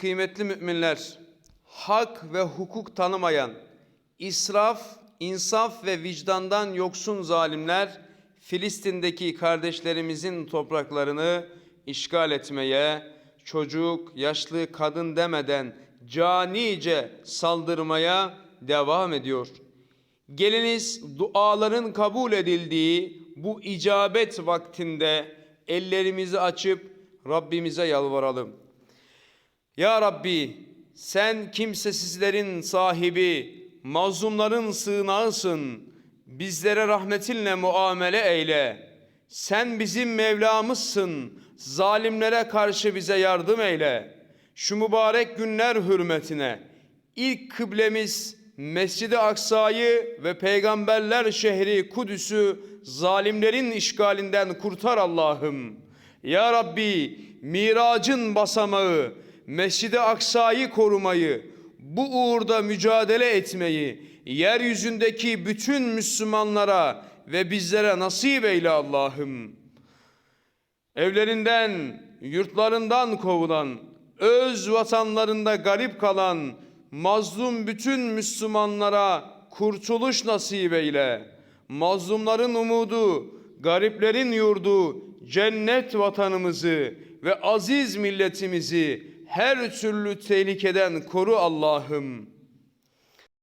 kıymetli müminler, hak ve hukuk tanımayan, israf, insaf ve vicdandan yoksun zalimler, Filistin'deki kardeşlerimizin topraklarını işgal etmeye, çocuk, yaşlı, kadın demeden canice saldırmaya devam ediyor. Geliniz duaların kabul edildiği bu icabet vaktinde ellerimizi açıp Rabbimize yalvaralım. Ya Rabbi sen kimsesizlerin sahibi, mazlumların sığınağısın. Bizlere rahmetinle muamele eyle. Sen bizim Mevlamızsın. Zalimlere karşı bize yardım eyle. Şu mübarek günler hürmetine ilk kıblemiz Mescid-i Aksa'yı ve peygamberler şehri Kudüs'ü zalimlerin işgalinden kurtar Allah'ım. Ya Rabbi miracın basamağı Mescid-i Aksa'yı korumayı, bu uğurda mücadele etmeyi, yeryüzündeki bütün Müslümanlara ve bizlere nasip eyle Allah'ım. Evlerinden, yurtlarından kovulan, öz vatanlarında garip kalan, mazlum bütün Müslümanlara kurtuluş nasip eyle. Mazlumların umudu, gariplerin yurdu, cennet vatanımızı ve aziz milletimizi her türlü tehlikeden koru Allah'ım.